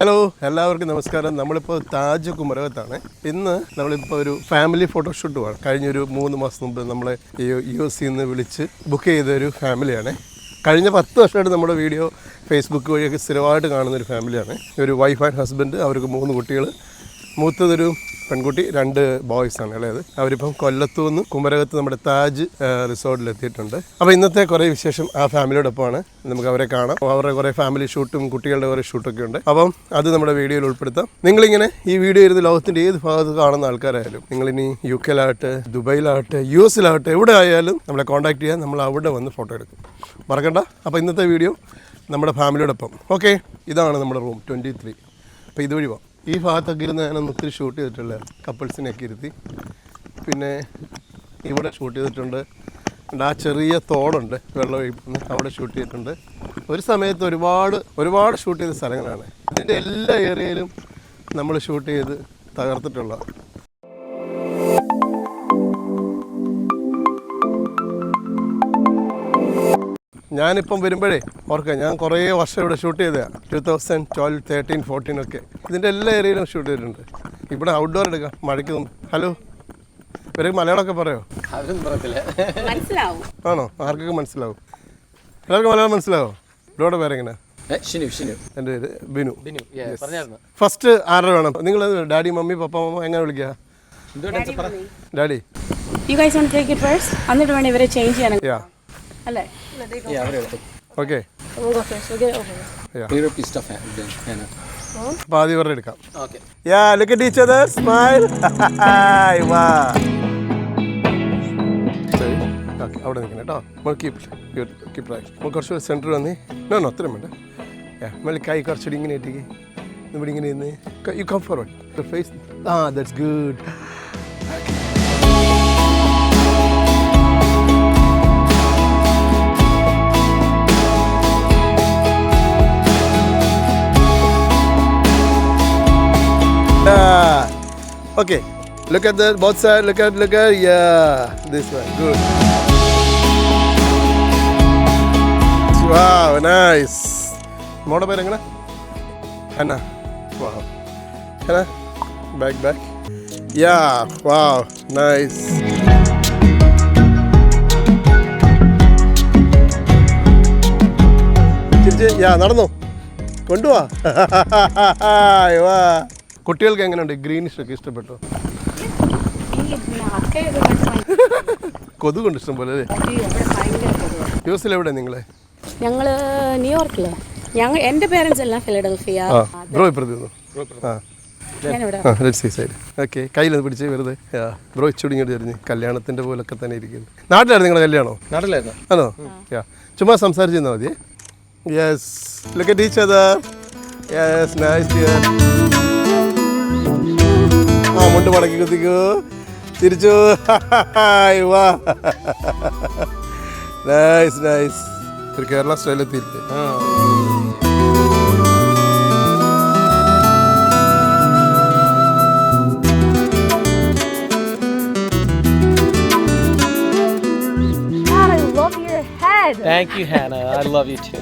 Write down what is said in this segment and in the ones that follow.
Hello എല്ലാവർക്കും നമസ്കാരം. നമ്മളിപ്പോൾ താജ് കുമരകത്താണ്. ഇന്ന് നമ്മളിപ്പോൾ ഒരു ഫാമിലി ഫോട്ടോഷൂട്ട് പോകണം കഴിഞ്ഞൊരു മൂന്ന് മാസം മുമ്പ് നമ്മളെ യു എസ് നിന്ന് വിളിച്ച് ബുക്ക് ചെയ്ത ഒരു ഫാമിലിയാണ് കഴിഞ്ഞ പത്ത് വർഷമായിട്ട് നമ്മുടെ വീഡിയോ ഫേസ്ബുക്ക് വഴിയൊക്കെ സ്ഥിരമായിട്ട് കാണുന്ന ഒരു ഫാമിലിയാണ് ഒരു വൈഫ് ആൻഡ് ഹസ്ബൻഡ് അവർക്ക് മൂന്ന് കുട്ടികൾ മൂത്തതൊരു പെൺകുട്ടി രണ്ട് ബോയ്സ് ആണ് ഇളയത് അവരിപ്പം കൊല്ലത്തു നിന്ന് കുമരകത്ത് നമ്മുടെ താജ് റിസോർട്ടിൽ എത്തിയിട്ടുണ്ട് അപ്പോൾ ഇന്നത്തെ കുറേ വിശേഷം ആ ഫാമിലിയോടൊപ്പമാണ്. നമുക്ക് അവരെ കാണാം. അവരുടെ കുറേ ഫാമിലി ഷൂട്ടും കുട്ടികളുടെ കുറേ ഷൂട്ടൊക്കെ ഉണ്ട്. അപ്പം അത് നമ്മുടെ വീഡിയോയിൽ ഉൾപ്പെടുത്താം. നിങ്ങളിങ്ങനെ ഈ വീഡിയോ ഇരുന്ന് ലോകത്തിന്റെ ഏത് ഭാഗത്ത് കാണുന്ന ആൾക്കാരായാലും നിങ്ങളിനി യു കെയിലാകട്ടെ ദുബൈയിലാകട്ടെ യു എസിലാകട്ടെ എവിടെ ആയാലും നമ്മളെ കോൺടാക്ട് ചെയ്യാൻ നമ്മൾ അവിടെ വന്ന് ഫോട്ടോ എടുക്കും. മറക്കണ്ട. അപ്പോൾ ഇന്നത്തെ വീഡിയോ നമ്മുടെ ഫാമിലിയോടൊപ്പം ഓക്കെ ഇതാണ് നമ്മുടെ റൂം ട്വന്റി ത്രീ അപ്പോൾ ഇതുവഴി പോവാം ഈ ഭാഗത്തൊക്കെ ഇരുന്ന് ഒന്ന് ഒത്തിരി ഷൂട്ട് ചെയ്തിട്ടുള്ള കപ്പിൾസിനെയൊക്കെ ഇരുത്തി. പിന്നെ ഇവിടെ ഷൂട്ട് ചെയ്തിട്ടുണ്ട്. ആ ചെറിയ തോടുണ്ട് വെള്ളം ഒഴിക്കുന്ന അവിടെ ഷൂട്ട് ചെയ്തിട്ടുണ്ട്. ഒരു സമയത്ത് ഒരുപാട് ഒരുപാട് ഷൂട്ട് ചെയ്ത സ്ഥലങ്ങളാണ്. ഇതിന്റെ എല്ലാ ഏരിയയിലും നമ്മൾ ഷൂട്ട് ചെയ്ത് തകർത്തിട്ടുള്ള. ഞാനിപ്പം വരുമ്പോഴേ ഓർക്കാം ഞാൻ കുറേ വർഷം ഇവിടെ ഷൂട്ട് ചെയ്തതാണ് two thousand twelve thirteen fourteen ഒക്കെ. ഇതിന്റെ എല്ലാ ഏരിയയിലും ഷൂട്ട് ചെയ്തിട്ടുണ്ട്. ഇവിടെ ഔട്ട്ഡോർ എടുക്കാം. മഴയ്ക്ക് ഹലോ ഇവരൊക്കെ മലയാളമൊക്കെ പറയോ? ആണോ? ആർക്കൊക്കെ മനസ്സിലാവും? എല്ലാവർക്കും മലയാളം മനസ്സിലാവോ? ഇവിടെ പേരെങ്ങനെ? എന്റെ പേര് ബിനു. ഫസ്റ്റ് ആരുടെ വേണം? നിങ്ങൾ ഡാഡി മമ്മി പപ്പ മമ്മ എങ്ങനെ വിളിക്കുക? Daddy you guys want take it first എന്നിട്ട് വേണം ഇവരെ ചേഞ്ച് ചെയ്യാൻ. യാ അല്ലേ? അവരെ എടുത്തു ഓക്കെ അപ്പോൾ ആദ്യം ഇവരുടെ എടുക്കാം. Okay yeah look at each other smile വാ. ഓക്കെ അവിടെ നിൽക്കണം കേട്ടോ. നമ്മൾ കീപ് കീപ് നമ്മൾ കുറച്ച് സെന്റർ വന്ന്. നോ നോ അത്രയും വേണ്ട. നമ്മൾ കൈ കുറച്ചുകൂടി ഇങ്ങനെ ഇട്ടേക്ക്. ഇവിടെ ഇങ്ങനെ ഇരുന്ന്. You come forward face ah that's good Yeah. Okay. Look at the both side. Look at look at yeah. This one. Good. Wow, nice. മോടെ പേര് എങ്ങനെ Hana wow Hana back back yeah wow nice ചിരിച്ച് yeah നടന്നോ കൊണ്ടുവാ വാ കുട്ടികൾക്ക് എങ്ങനെയുണ്ട്? Greenish ഒക്കെ ഇഷ്ടപ്പെട്ടു? കൊതുകുണ്ട് ഇഷ്ടം പോലെ അല്ലേ? യു എസിൽ എവിടെ നിങ്ങളെ? ഞങ്ങൾ ന്യൂയോർക്കിൽ. ഞങ്ങൾ എന്റെ പേരൻസ് എല്ലാം ഫിലഡൽഫിയ. ബ്രോ ഇപ്പുറത്ത് ആ. ഓക്കെ കയ്യിലൊന്ന് പിടിച്ച് വെറുതെ. ബ്രോ ഇച്ചിടി ഇങ്ങോട്ട് തിരിഞ്ഞ് കല്യാണത്തിന്റെ പോലൊക്കെ തന്നെ ഇരിക്കുന്നു. നാട്ടിലായിരുന്നു നിങ്ങളുടെ കല്യാണോ? നാട്ടിലായിരുന്നു. ആണോ? യാ ചുമ്മാ സംസാരിച്ചിരുന്നാൽ മതി. Yes look teacher yes nice dear ആ മുണ്ട് മടക്കി കുത്തിക്കൂ തിരിച്ചു ഹായ് വാ നൈസ് നൈസ് ഒരു കേരള സ്റ്റൈലെത്തിയില്ലേ ആ God, I love your head. Thank you, Hannah. I love you too.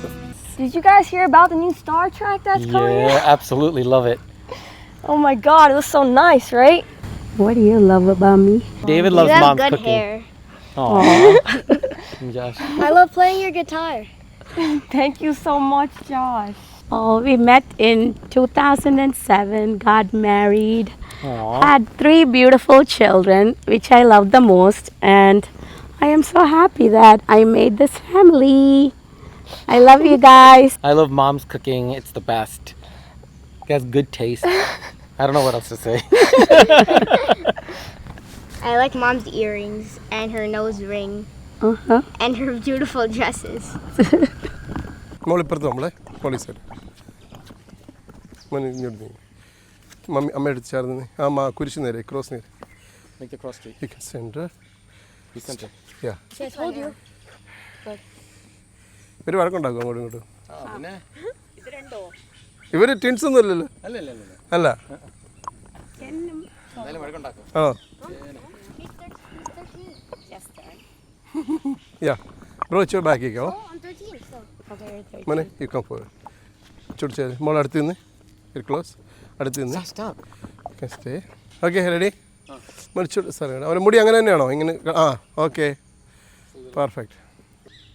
Did you guys hear about the new Star Trek that's coming Yeah, out? absolutely love it. Oh my god, it was so nice, right? What do you love about me? David loves you have mom's good cooking. hair. Aw. Josh. I love playing your guitar. Thank you so much, Josh. Oh, we met in 2007, got married, Aw. had three beautiful children, which I love the most, and I am so happy that I made this family. I love you guys. I love mom's cooking. It's the best. It has good taste. I don't know what else to say. I like mom's earrings and her nose ring Uh-huh. and her beautiful dresses. മോളിപ്പുറത്ത് നമ്മളെ police മോനെ ഇങ്ങോട്ട് നീ mummy അമ്മ എടുത്ത് ചേർന്ന് നീ. ആ മാ കുരിശ് നേരെ ക്രോസ് നേരെ Make the cross street. You can centre Be center. Yeah I told you. ഒരു വഴക്കുണ്ടാക്കും അങ്ങോട്ടും ഇങ്ങോട്ടും Oh, rendo. ഇവർ ടിൻസ് ഒന്നും അല്ലല്ലോ അല്ല, അല്ല, എന്തായാലും യാ ബ്രോ ഇച്ചിരി ബാക്കിക്കോ I'm 13, so. മോനെ യു കം ഫോർ ചുടിച്ചേ മോൾ അടുത്ത് നിന്ന്. ക്ലോസ് അടുത്ത് നിന്ന്. സ്റ്റേ ഓക്കെ റെഡി മടിച്ചു സാറേ അവന്റെ മുടി അങ്ങനെ തന്നെയാണോ? ഇങ്ങനെ ആ ഓക്കെ പെർഫെക്റ്റ്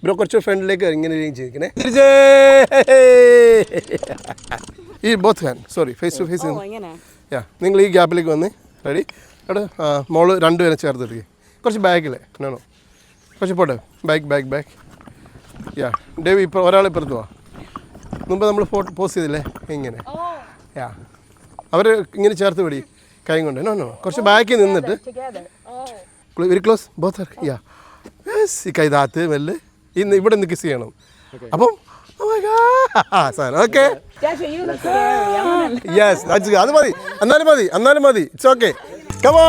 ബ്രോ കുറച്ച് ഫ്രണ്ടിലേക്ക് ഇങ്ങനെ ചെയ്തിരിക്കണേ. തിരിച്ചേ! ഈ both hand sorry face to face yeah നിങ്ങൾ ഈ ഗ്യാപ്പിലേക്ക് വന്ന്. റെഡി അവിടെ മോൾ രണ്ടുപേരെ എടുക്കുക കുറച്ച് ബാക്കിൽ എന്നാണോ കുറച്ച് പോട്ടെ. Back back back yeah Davy ഇപ്പോൾ ഒരാൾ ഇപ്പുറത്ത് പോവാ മുമ്പ് നമ്മൾ ഫോട്ടോ പോസ്റ്റ് ചെയ്തില്ലേ? ഇങ്ങനെ. യാ അവർ ഇങ്ങനെ ചേർത്ത് പിടി. കൈ കൊണ്ട്. നോ നോ കുറച്ച് ബാക്കിൽ നിന്നിട്ട്. വെരി ക്ലോസ് ബോത്ത് യാ ഈ കൈ താത്ത് മെല്ലെ. ഇന്ന് ഇവിടെ നിന്ന് കിസ് ചെയ്യണം. അപ്പം ഓക്കെ യെസ് അത് മതി. എന്നാലും മതി. എന്നാലും മതി. ഇറ്റ്സ് ഓക്കെ കമാ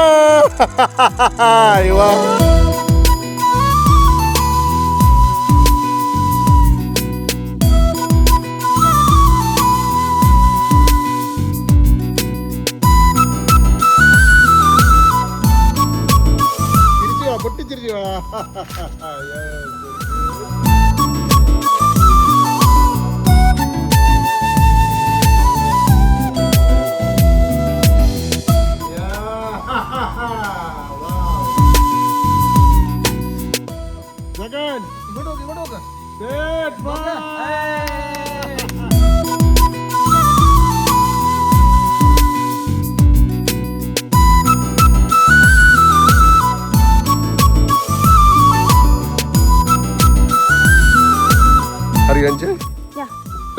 തിരിച്ചു വാ പൊട്ടിച്ചിരിച്ചു?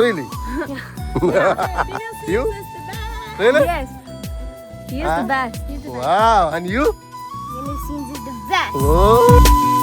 Really? you? Really? Yes. He is the best. Wow. And you? Mini scenes is the best. Oh.